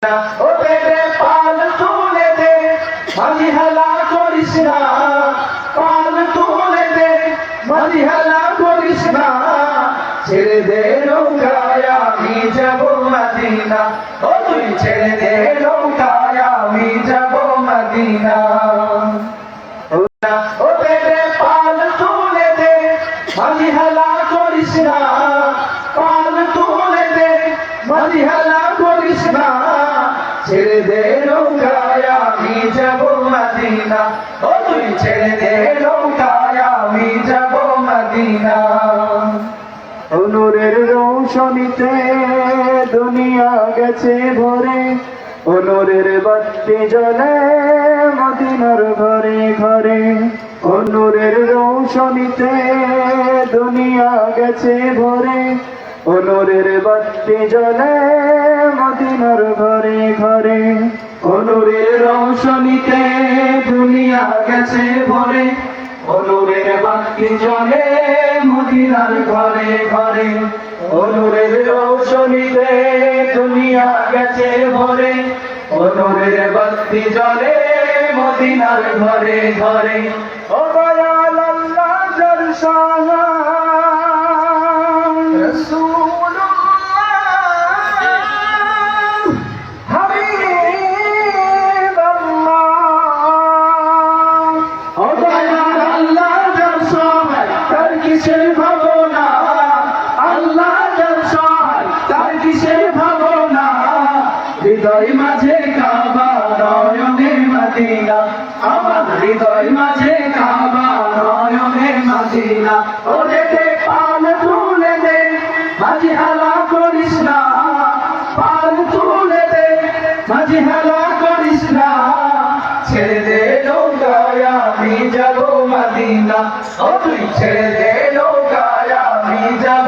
ও পেটে পাল তুলে দে মাঝি করিস না। পাল তুলে দে মাঝি হেলা করিস না। ছেড়ে দে যাব মদিনা। তুই ছেড়ে দে নৌকায়, আমি যাব মদিনা। ও পেটে পাল তুলে দে মাঝি করিস না। পাল তুলে দে মাঝি হেলা করিস না। ছেড়ে দে আমি যাব মদিনা। ও, তুই ছেড়ে দে আমি যাব মদিনা। অনুরের রৌশনীতে দুনিয়া গেছে ভরে। অনুরের বাতি জ্বলে মদিনার ঘরে ঘরে। অনুরের রৌশনীতে দুনিয়া গেছে ভরে। অনুরের বাতি জ্বলে মদিনার ঘরে ঘরে, অনুরের রৌশনীতে দুনিয়া গেছে ভরে। অনুরের বাতি জলে মদিনার ঘরে ঘরে, অনুরের রৌশনীতে দুনিয়া গেছে ভরে। অনুরের বাতি জলে মদিনার ঘরে ঘরে। ও দয়াল আল্লাহ জর হৃদয় মাঝে কাবা, নয়নে মদিনা। আমার হৃদয় মাঝে কাবা, নয়নে মদিনা। ও দেখে পাল তুলে দে মাঝি হালা করিস না। পাল তুলে দে মাঝি হালা করিস না। ছেড়ে দে আমি ও তুই ছেড়ে দে আমি যাব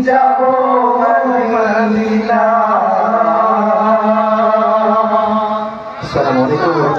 যাব মদিনা আসসালামু আলাইকুম